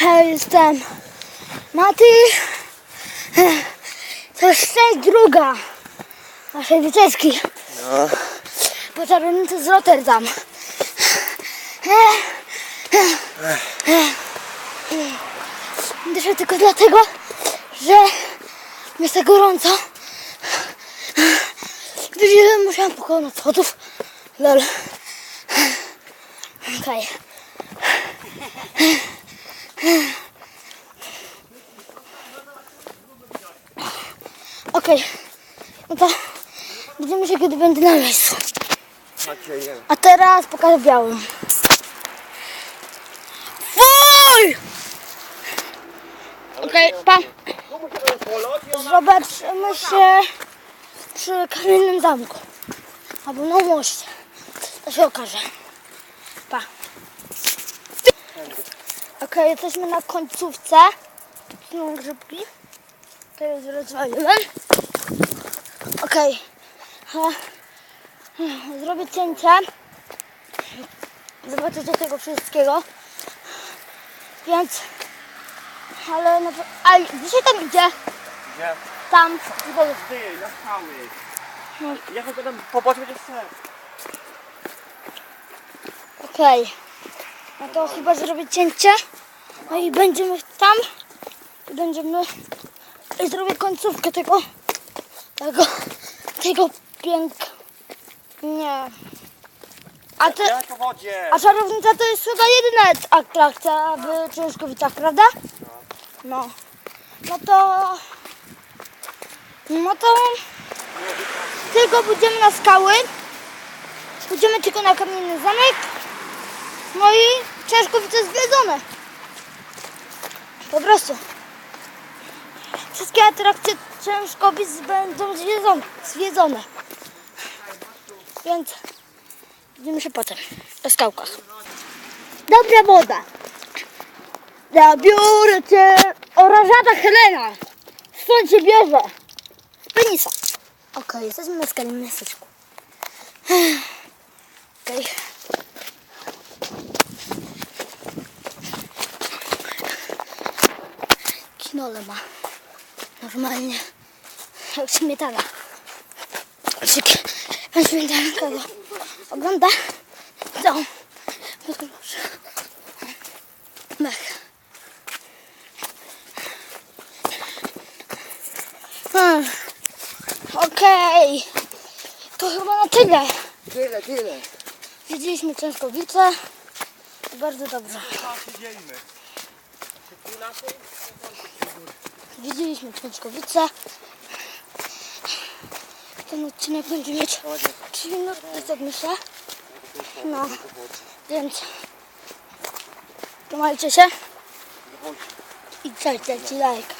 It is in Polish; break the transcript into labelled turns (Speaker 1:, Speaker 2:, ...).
Speaker 1: Hej, jestem Maty. To jest część druga naszej wycieczki
Speaker 2: No.
Speaker 1: po czarownicy z Rotterdam. Dyszę tylko dlatego, że jest tak gorąco. Gdyż musiałam pokonać schodów. Lol. Okej. Okej. No to widzimy się, kiedy będę na miejscu. A teraz pokażę białym. Fuj! Okej, pa. Zobaczymy się przy kamiennym zamku. Albo na moście. To się okaże. Pa. Okej, jesteśmy na końcówce. Tu są grzybki. To jest rozwaliłem. Okej. Okay. Zrobię cięcie. Zobaczycie tego wszystkiego. Więc... Ale... Na... Ale dzisiaj tam idzie.
Speaker 2: Gdzie?
Speaker 1: Tam. Tutaj.
Speaker 2: Ty, na skały.
Speaker 1: No.
Speaker 2: Ja tylko tam popatrzę, będzie ser.
Speaker 1: Okej. No to chyba zrobię cięcie. No i będziemy tam. I będziemy... I zrobię końcówkę tego... Tego... Tego pięk... Nie. A ty...
Speaker 2: Ja wodzie.
Speaker 1: A czarownica to jest chyba jedyna atrakcja w Książkowicach, prawda? No. No to... No to... Tylko pójdziemy na skały. Pójdziemy tylko na kamienny zamek. No i Książkowice zwiedzone. Po prostu. Wszystkie atrakcje Książkowic będą zwiedzone. zwiedzone. Więc... Widzimy się potem. Na skałkach. Dobra woda. Zabiorę cię. Orażata Helena. Stąd się bierze. Z penisa. Okej, jesteśmy na skalnym miasteczku. Okej. Kinole ma. Normalnie. Jak śmietana. Pan śmietana kogo ogląda? To. Mech. Hmm. Okej. To chyba na tyle.
Speaker 2: Tyle, tyle.
Speaker 1: Widzieliśmy Częstowice. Bardzo dobrze. Widzieliśmy Częstowice. Ten odcinek będzie mieć 3 minuty, tak myślę. No, więc trzymajcie się i dajcie ci lajka.